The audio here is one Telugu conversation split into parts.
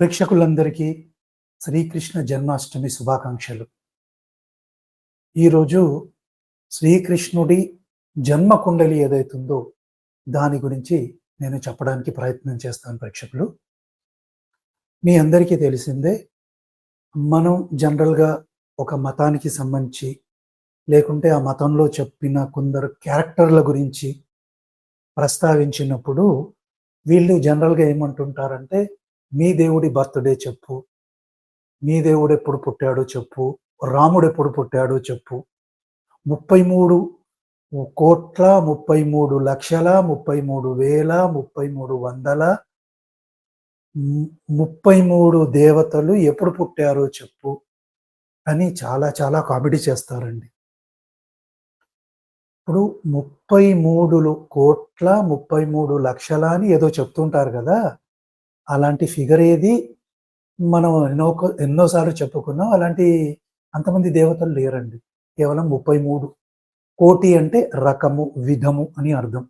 ప్రేక్షకులందరికీ శ్రీకృష్ణ జన్మాష్టమి శుభాకాంక్షలు. ఈరోజు శ్రీకృష్ణుడి జన్మ కుండలి ఏదైతుందో దాని గురించి నేను చెప్పడానికి ప్రయత్నం చేస్తాను ప్రేక్షకులు. మీ అందరికీ తెలిసిందే మనం జనరల్గా ఒక మతానికి సంబంధించి లేకుంటే ఆ మతంలో చెప్పిన కొందరు క్యారెక్టర్ల గురించి ప్రస్తావించినప్పుడు వీళ్ళు జనరల్గా ఏమంటుంటారంటే మీ దేవుడి బర్త్డే చెప్పు. మీ దేవుడు ఎప్పుడు పుట్టాడో చెప్పు. రాముడు ఎప్పుడు పుట్టాడో చెప్పు. ముప్పై మూడు కోట్ల ముప్పై మూడు లక్షల ముప్పై మూడు వేల ముప్పై మూడు వందల ముప్పై మూడు దేవతలు ఎప్పుడు పుట్టారో చెప్పు అని చాలా చాలా కామెడీ చేస్తారండి. ఇప్పుడు ముప్పై మూడు కోట్ల ముప్పై మూడు లక్షల అని ఏదో చెప్తుంటారు కదా. అలాంటి ఫిగర్ ఏది మనం ఎన్నో ఎన్నోసార్లు చెప్పుకున్నాం అలాంటి అంతమంది దేవతలు లేరండి. కేవలం ముప్పై మూడు. కోటి అంటే రకము విధము అని అర్థం.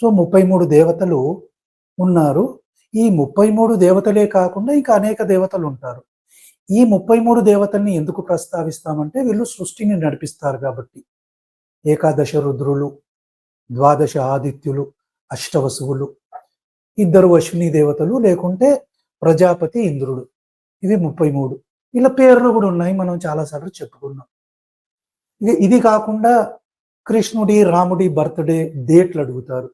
సో ముప్పై మూడు దేవతలు ఉన్నారు. ఈ ముప్పై మూడు దేవతలే కాకుండా ఇంకా అనేక దేవతలు ఉంటారు. ఈ ముప్పై మూడు దేవతల్ని ఎందుకు ప్రస్తావిస్తామంటే వీళ్ళు సృష్టిని నడిపిస్తారు కాబట్టి. ఏకాదశ రుద్రులు ద్వాదశ ఆదిత్యులు అష్టవసువులు ఇద్దరు అశ్విని దేవతలు లేకుంటే ప్రజాపతి ఇంద్రుడు. ఇవి ముప్పై మూడు. ఇలా పేర్లు కూడా ఉన్నాయి మనం చాలాసార్లు చెప్పుకున్నాం. ఇక ఇది కాకుండా కృష్ణుడి రాముడి బర్త్డే డేట్లు అడుగుతారు.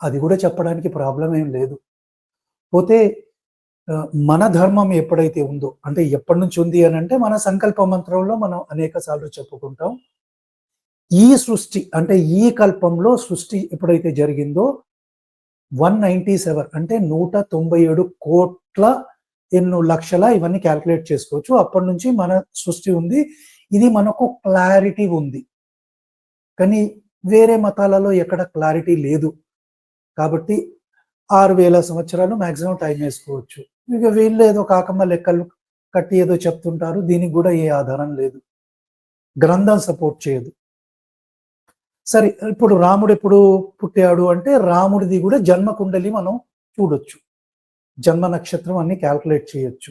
అది కూడా చెప్పడానికి ప్రాబ్లం ఏం లేదు. పోతే మన ధర్మం ఎప్పుడైతే ఉందో అంటే ఎప్పటి నుంచి ఉంది అని అంటే మన సంకల్ప మంత్రంలో మనం అనేక సార్లు చెప్పుకుంటాం. ఈ సృష్టి అంటే ఈ కల్పంలో సృష్టి ఎప్పుడైతే జరిగిందో వన్ నైంటీ సెవెన్ అంటే నూట తొంభై ఏడు కోట్ల ఎన్నో లక్షల ఇవన్నీ క్యాల్కులేట్ చేసుకోవచ్చు. అప్పటి నుంచి మన సృష్టి ఉంది. ఇది మనకు క్లారిటీ ఉంది. కానీ వేరే మతాలలో ఎక్కడ క్లారిటీ లేదు. కాబట్టి ఆరు వేల సంవత్సరాలు మాక్సిమం టైం వేసుకోవచ్చు. ఇక వీళ్ళు ఏదో కాకమ్మ లెక్కలు కట్టి ఏదో చెప్తుంటారు. దీనికి కూడా ఏ ఆధారం లేదు. గ్రంథం సపోర్ట్ చేయదు. సరే ఇప్పుడు రాముడు ఎప్పుడు పుట్టాడు అంటే రాముడిది కూడా జన్మ కుండలి మనం చూడొచ్చు. జన్మ నక్షత్రం అన్ని క్యాల్కులేట్ చేయొచ్చు.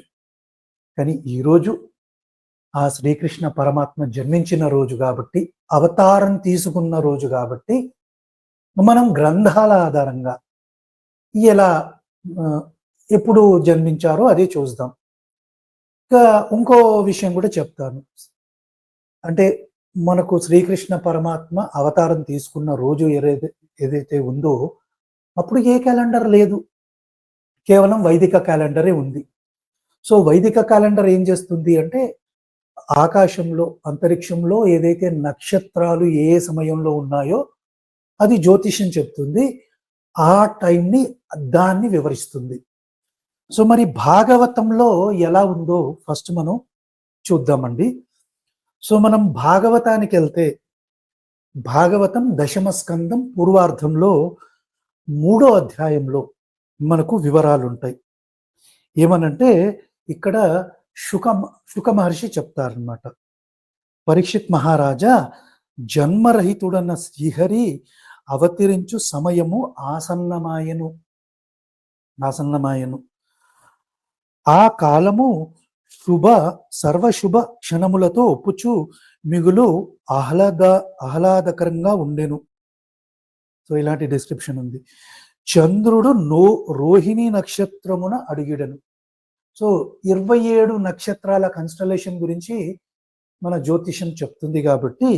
కానీ ఈరోజు ఆ శ్రీకృష్ణ పరమాత్మ జన్మించిన రోజు కాబట్టి అవతారం తీసుకున్న రోజు కాబట్టి మనం గ్రంథాల ఆధారంగా ఎలా ఎప్పుడు జన్మించారో అదే చూద్దాం ఇంకా ఇంకో విషయం కూడా చెప్తాను. అంటే మనకు శ్రీకృష్ణ పరమాత్మ అవతారం తీసుకున్న రోజు ఏదైతే ఏదైతే ఉందో అప్పుడు ఏ క్యాలెండర్ లేదు. కేవలం వైదిక క్యాలెండరే ఉంది. సో వైదిక క్యాలెండర్ ఏం చేస్తుంది అంటే ఆకాశంలో అంతరిక్షంలో ఏదైతే నక్షత్రాలు ఏ ఏ సమయంలో ఉన్నాయో అది జ్యోతిష్యం చెప్తుంది. ఆ టైంని దాన్ని వివరిస్తుంది. సో మరి భాగవతంలో ఎలా ఉందో ఫస్ట్ మనం చూద్దామండి. సో మనం భాగవతానికి వెళ్తే భాగవతం దశమ స్కందం పూర్వార్ధంలో మూడో అధ్యాయంలో మనకు వివరాలు ఉంటాయి ఏమనంటే ఇక్కడ శుక శుక మహర్షి చెప్తారనమాట పరీక్షిత్ మహారాజా జన్మరహితుడన్న శ్రీహరి అవతరించు సమయము ఆసన్నమాయను. ఆసన్నమాయను. ఆ కాలము శుభ సర్వశుభ క్షణములతో ఒప్పుచు మిగులు ఆహ్లాద ఆహ్లాదకరంగా ఉండెను. సో ఇలాంటి డిస్క్రిప్షన్ ఉంది. చంద్రుడు నో రోహిణి నక్షత్రమున అడిగిడను. సో ఇరవై ఏడు నక్షత్రాల కన్స్టలేషన్ గురించి మన జ్యోతిషం చెప్తుంది కాబట్టి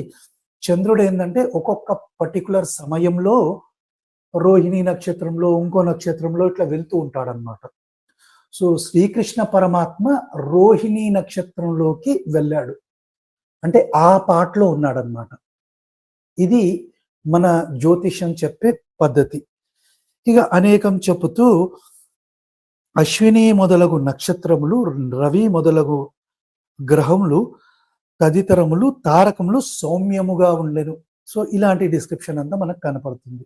చంద్రుడు ఏంటంటే ఒక్కొక్క పర్టికులర్ సమయంలో రోహిణి నక్షత్రంలో ఇంకో నక్షత్రంలో ఇట్లా వెళ్తూ ఉంటాడనమాట సో శ్రీకృష్ణ పరమాత్మ రోహిణి నక్షత్రంలోకి వెళ్ళాడు. అంటే ఆ పాటలో ఉన్నాడనమాట ఇది మన జ్యోతిషం చెప్పే పద్ధతి. ఇక అనేకం చెబుతూ అశ్విని మొదలగు నక్షత్రములు రవి మొదలగు గ్రహములు తదితరములు తారకములు సౌమ్యముగా ఉండేను. సో ఇలాంటి డిస్క్రిప్షన్ అంతా మనకు కనపడుతుంది.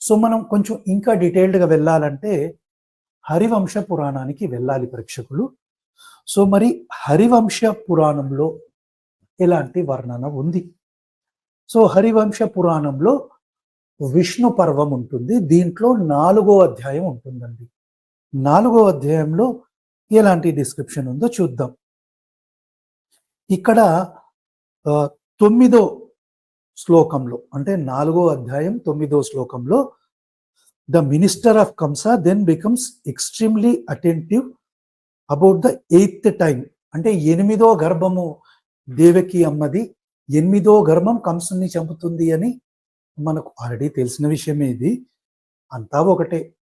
సో మనం కొంచెం ఇంకా డీటెయిల్డ్గా వెళ్ళాలంటే హరివంశ పురాణానికి వెళ్ళాలి ప్రేక్షకులు. సో మరి హరివంశ పురాణంలో ఎలాంటి వర్ణన ఉంది? సో హరివంశ పురాణంలో విష్ణు పర్వం ఉంటుంది. దీంట్లో నాలుగో అధ్యాయం ఉంటుందండి. నాలుగో అధ్యాయంలో ఎలాంటి డిస్క్రిప్షన్ ఉందో చూద్దాం. ఇక్కడ తొమ్మిదో శ్లోకంలో అంటే నాలుగో అధ్యాయం తొమ్మిదో శ్లోకంలో the minister of Kamsa then becomes extremely attentive about the eighth time అంటే ఎనిమిదో గర్భము దేవకి అమ్మది ఎనిమిదో గర్భం కంసుని చంపుతుంది అని మనకు ఆల్రెడీ తెలిసిన విషయమే ఇది. అంతా ఒకటే.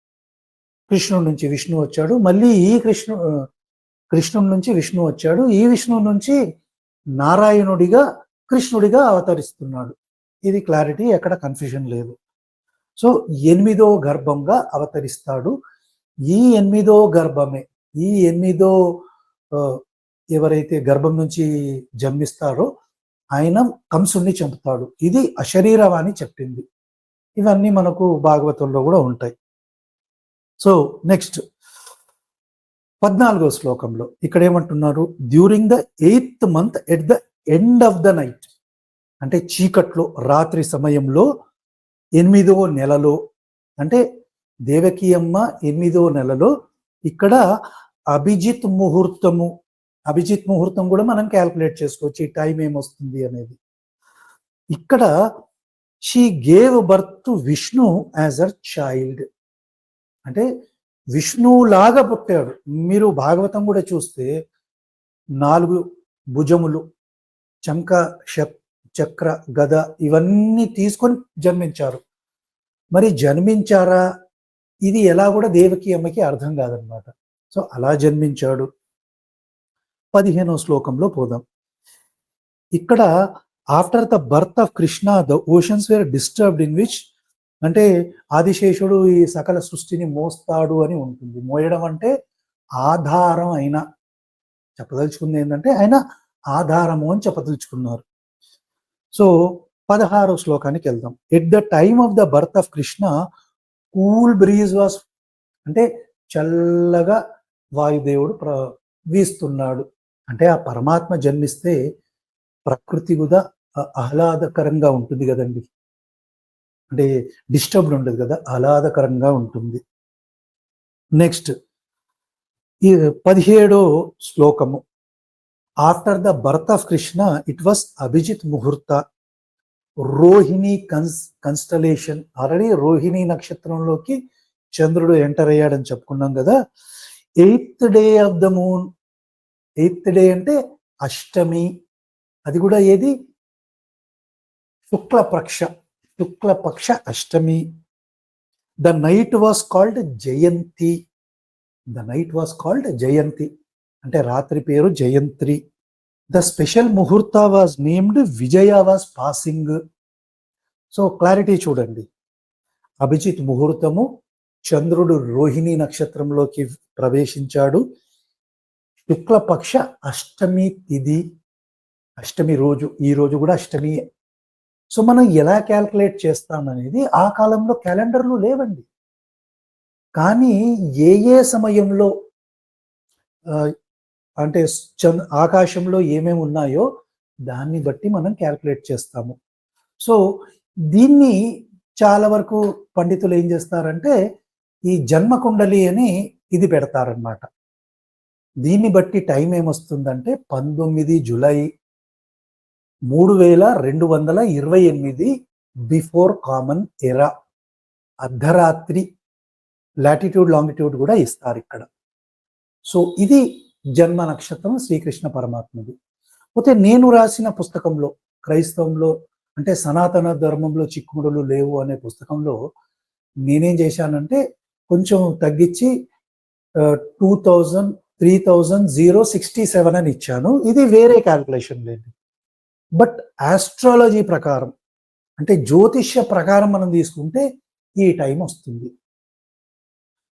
కృష్ణుడి నుంచి విష్ణు వచ్చాడు మళ్ళీ ఈ కృష్ణు కృష్ణుడి నుంచి విష్ణు వచ్చాడు. ఈ విష్ణు నుంచి నారాయణుడిగా కృష్ణుడిగా అవతరిస్తున్నాడు. ఇది క్లారిటీ ఎక్కడ కన్ఫ్యూజన్ లేదు. సో ఎనిమిదో గర్భంగా అవతరిస్తాడు. ఈ ఎనిమిదో గర్భమే ఈ ఎనిమిదో ఎవరైతే గర్భం నుంచి జన్మిస్తారో ఆయన కంసుణ్ణి చంపుతాడు. ఇది అశరీరవాణి చెప్పింది. ఇవన్నీ మనకు భాగవతంలో కూడా ఉంటాయి. సో నెక్స్ట్ పద్నాలుగో శ్లోకంలో ఇక్కడ ఏమంటున్నారు during the eighth month at the end of the night అంటే చీకట్లో రాత్రి సమయంలో ఎనిమిదో నెలలో అంటే దేవకి అమ్మ ఎనిమిదో నెలలో ఇక్కడ అభిజిత్ ముహూర్తము అభిజిత్ ముహూర్తం కూడా మనం క్యాల్కులేట్ చేసుకోవచ్చు ఈ టైం ఏమొస్తుంది అనేది. ఇక్కడ she gave birth to Vishnu as a child. అంటే విష్ణువులాగా పుట్టాడు. మీరు భాగవతం కూడా చూస్తే నాలుగు భుజములు చంక శక్- చక్ర గద ఇవన్నీ తీసుకొని జన్మించారు. మరి జన్మించారా? ఇది ఎలా కూడా దేవకి అమ్మకి అర్థం కాదనమాట. సో అలా జన్మించాడు. పదిహేనో శ్లోకంలో పోదాం. ఇక్కడ after the birth of Krishna the oceans were disturbed in which? అంటే ఆదిశేషుడు ఈ సకల సృష్టిని మోస్తాడు అని ఉంటుంది. మోయడం అంటే ఆధారం అయిన. చెప్పదలుచుకుంది ఏంటంటే ఆయన ఆధారము అని చెప్పదలుచుకున్నారు. సో పదహారో శ్లోకానికి వెళ్దాం. At the time of the birth of Krishna cool breeze was అంటే చల్లగా వాయుదేవుడు ప్ర వీస్తున్నాడు. అంటే ఆ పరమాత్మ జన్మిస్తే ప్రకృతి కూడా ఆహ్లాదకరంగా ఉంటుంది కదండి. అంటే డిస్టర్బ్డ్ ఉండదు కదా ఆహ్లాదకరంగా ఉంటుంది. నెక్స్ట్ ఈ పదిహేడో శ్లోకము. After the birth of Krishna it was Abhijit muhurta Rohini cons constellation already Rohini నక్షత్రంలోకి చంద్రుడు ఎంటర్ అయ్యాడని చెప్పుకున్నాం కదా. Eighth day of the moon eighth day అంటే అష్టమి. అది కూడా ఏది? శుక్లపక్ష శుక్లపక్ష అష్టమి. The night was called Jayanti. The night was called Jayanti. అంటే రాత్రి పేరు Jayantri. The special muhurta was named Vijaya was passing. So clarity చూడండి. అభిజిత్ ముహూర్తము చంద్రుడు రోహిణి నక్షత్రంలోకి ప్రవేశించాడు. శుక్లపక్ష అష్టమి తిథి అష్టమి రోజు ఈ రోజు కూడా అష్టమి సో మనం ఎలా క్యాల్కులేట్ చేస్తామనేది ఆ కాలంలో క్యాలెండర్లు లేవండి. కానీ ఏ ఏ సమయంలో అంటే చంద్ ఆకాశంలో ఏమేమి ఉన్నాయో దాన్ని బట్టి మనం క్యాల్కులేట్ చేస్తాము. సో దీన్ని చాలా వరకు పండితులు ఏం చేస్తారంటే ఈ జన్మకుండలి అని ఇది పెడతారనమాట దీన్ని బట్టి టైం ఏమొస్తుందంటే పంతొమ్మిది జులై మూడు వేల రెండు వందల ఇరవై ఎనిమిది బిఫోర్ కామన్ ఎరా. అర్ధరాత్రి లాటిట్యూడ్ లాంగిట్యూడ్ కూడా ఇస్తారు ఇక్కడ సో ఇది జన్మ నక్షత్రం శ్రీకృష్ణ పరమాత్మది. పోతే నేను రాసిన పుస్తకంలో క్రైస్తవంలో అంటే సనాతన ధర్మంలో చిక్కుముడులు లేవు అనే పుస్తకంలో నేనేం చేశానంటే కొంచెం తగ్గించి two thousand three thousand zero sixty seven అని ఇచ్చాను. ఇది వేరే క్యాల్కులేషన్ లేదు బట్ ఆస్ట్రాలజీ ప్రకారం అంటే జ్యోతిష్య ప్రకారం మనం తీసుకుంటే ఈ టైం వస్తుంది.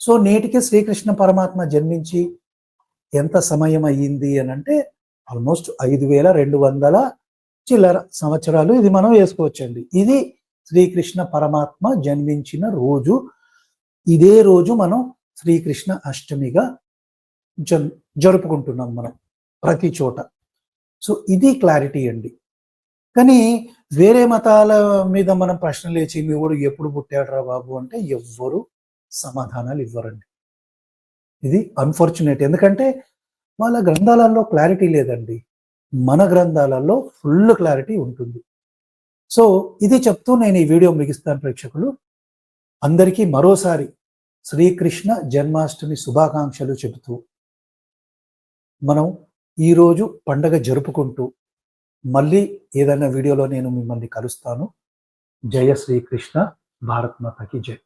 సో నేటికి శ్రీకృష్ణ పరమాత్మ జన్మించి ఎంత సమయం అయ్యింది అని అంటే ఆల్మోస్ట్ ఐదు వేల రెండు వందల చిల్లర సంవత్సరాలు ఇది మనం వేసుకోవచ్చండి. ఇది శ్రీకృష్ణ పరమాత్మ జన్మించిన రోజు. ఇదే రోజు మనం శ్రీకృష్ణ అష్టమిగా జన్ జరుపుకుంటున్నాం మనం ప్రతి చోట. సో ఇది క్లారిటీ అండి. కానీ వేరే మతాల మీద మనం ప్రశ్నలు లేచి మీ ఊడు ఎప్పుడు పుట్టాడురా బాబు? అంటే ఎవ్వరూ సమాధానాలు ఇవ్వరండి. ఇది అన్ఫార్చునేట్ ఎందుకంటే వాళ్ళ గ్రంథాలలో క్లారిటీ లేదండి. మన గ్రంథాలలో ఫుల్ క్లారిటీ ఉంటుంది. సో ఇది చెప్తూ నేను ఈ వీడియో ముగిస్తాను ప్రేక్షకులు. అందరికీ మరోసారి శ్రీకృష్ణ జన్మాష్టమి శుభాకాంక్షలు చెబుతూ మనం ఈరోజు పండగ జరుపుకుంటూ మళ్ళీ ఏదైనా వీడియోలో నేను మిమ్మల్ని కలుస్తాను. జయ శ్రీకృష్ణ భారత్ మాతకి జై.